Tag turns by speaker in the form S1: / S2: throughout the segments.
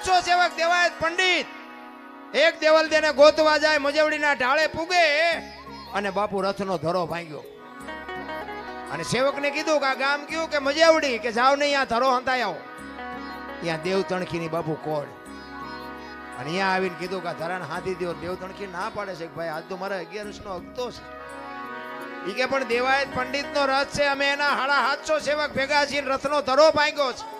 S1: હાચો સેવક દેવાયત પંડિત. એક દેવલ દેને ગોતવા જાય, મજવડીના ઢાળે પૂગે અને બાપુ રથનો ધરો ભાંગ્યો. અને સેવકને કીધું કે આ ગામ કયું? કે મજેવડી, કે જાવ નહીં, આ ધરો હંતાઈ આવો. ત્યાં દેવ તણખીની બાપુ કોડ અને અહીંયા આવીને કીધું કે આ ધરાને હાથી દેવ દેવ તણખી ના પાડે છે ભાઈ, આજ તો મારા અગિયારસ નો હપ્તો છે. ઈ કે પણ દેવાયત પંડિત નો રથ છે, અમે એના હાડા હાથસો સેવક ભેગા છીએ રથનો ધરો ભાંગ્યો છે.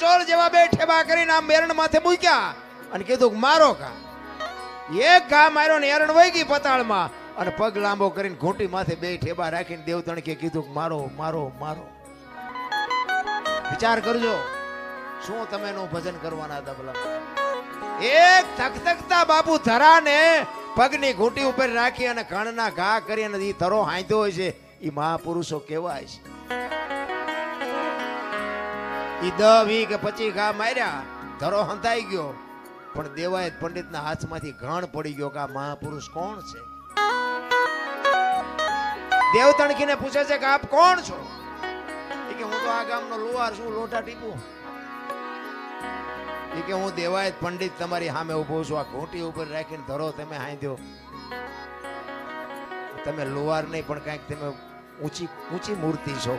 S1: ચોળ જેવા બે ઠેબા કરીને આમ એરણ માથે મૂક્યા અને કીધું, મારો કા એક ઘા માર્યો ને એરણ વહી ગઈ પતાળમાં અને પગ લાંબો કરીને ઘૂંટી માથે બે ઠેબા રાખીને દેવ તણકે કીધું, મારો મારો મારો. વિચાર કરજો, શું તમે નું ભજન કરવાના દબલા? એક થકથકતા બાપુ ધરાને પગની ઘૂંટી ઉપર રાખી અને કણના ઘા કરી અને એ ધરો હાંધ્યો હોય છે. એ મહાપુરુષો કેવાય છે. ઈ દ વી કે પચી ઘા માર્યા, ધરો હંતાઈ ગયો. પણ દેવાયત પંડિતના હાથમાંથી ઘણ પડી ગયો કે આ મહાપુરુષ કોણ છે? દેવ તણખીને પૂછે છે કે આપ કોણ છો? કે હું તો આ ગામનો લુહાર છું, લોટા ટીપું. ઈ કે હું દેવાયત પંડિત તમારી સામે ઊભો છું, આ ઘોંટી ઉપર રાખીને ધરો, તમે હાંધ્યો. તમે લુહાર નહીં, પણ કાંઈક તમે ઊંચી ઊંચી મૂર્તિ છો.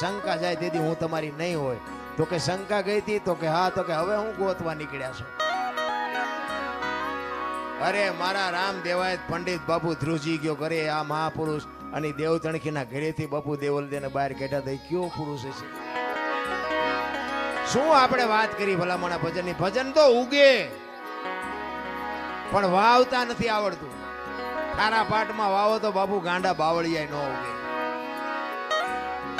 S1: શંકા જાય તેથી હું તમારી નહીં હોય. તો કે શંકા ગઈ હતી, તો કે હા, તો કે હવે હું ગોતવા નીકળ્યા છું. અરે, મારા રામ દેવાય પંડિત બાપુ ધ્રુજી ગયો ઘરે, આ મહાપુરુષ અને દેવ તણખીના ઘરેથી બાપુ દેવલ દેને બહાર કાઢ્યા થઈ કયો પુરુષ છે શું આપણે વાત કરી ભલામણા ભજનની? ભજન તો ઉગે, પણ વાવતા નથી આવડતું. ખારા પાટમાં વાવો તો બાપુ ગાંડા બાવળિયા ન ઉગે.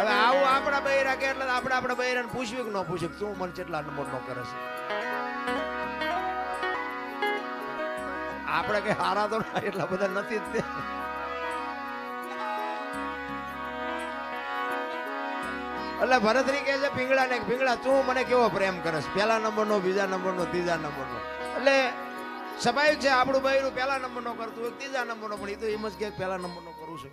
S1: હવે આવું આપણા બૈરા કે એટલે આપણે આપણા બૈરાને પૂછ્યું કે ન પૂછ્યું તું મને કેટલા નંબર નો કરે છે? આપણે કઈ હારા તો એટલા બધા નથી જ એટલે ભરતરી કહે છે પીંગળા ને પીંગળા તું મને કેવો પ્રેમ કરસ પહેલા નંબરનો બીજા નંબરનો ત્રીજા નંબરનો એટલે સ્વાભાવિક છે આપણું બૈરું પહેલા નંબરનો કરતું હોય ત્રીજા નંબરનો પણ એ તો એમ જ કે પહેલા નંબરનો કરું છું.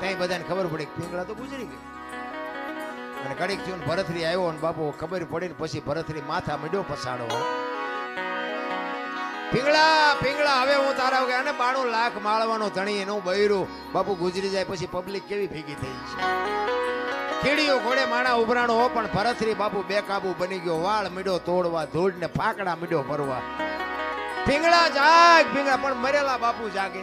S1: ત્યાં બધાને ખબર પડી કે પિંગળા તો ગુજરી ગઈ. અને કડીક થયું ભરતરી આવ્યો ને બાપુ, ખબર પડી ને પછી ભરતરી માથા મીડ્યો પસાડો પિંગળા પિંગળા, હવે હું તારા વગર અને બાણું લાખ માળવાનો ધણી એનું બૈરું. બાપુ ગુજરી જાય પછી પબ્લિક કેવી ભેગી થઈ છે? કીડીઓ ઘોડે માણા ઉભરાણો હો, પણ ભરતરી બાપુ બેકાબુ બની ગયો. વાળ મીડો તોડવા ધૂળ ને ફાકડા મીડો ભરવા. પિંગળા જાગ, પિંગળા, પણ મરેલા બાપુ જાગે.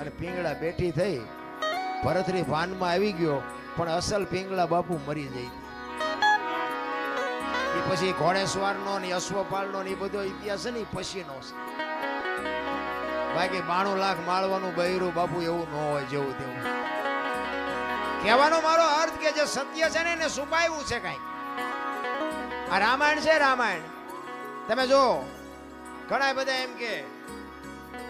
S1: અને પિંગળા બેઠી થઈ. ભરતરી ભાનમાં આવી ગયો, પણ અસલ પિંગળા બાપુ મરી જઈ એ પછી ઘોડેસવારનો ને અશ્વપાલનો ને એ બધો ઇતિહાસ ને પછીનો છે. બાકી બાણું લાખ માળવાનું બૈરું બાપુ એવું ન હોય જેવું તેવું. કહેવાનો મારો અર્થ કે જે સત્ય છે ને એને છુપાયું છે કઈ. આ રામાયણ છે રામાયણ. તમે જો ઘણા બધા એમ કે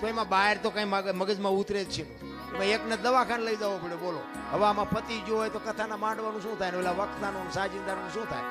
S1: તો એમાં બહાર તો કઈ મગ- મગજમાં ઉતરે જ છે. એમાં એકને દવાખાને લઈ જવો પડે, બોલો. હવે આમાં પતિ જો હોય તો કથાના માંડવાનું શું થાય ઓલા વખતાનું સાજિંદાનું શું થાય?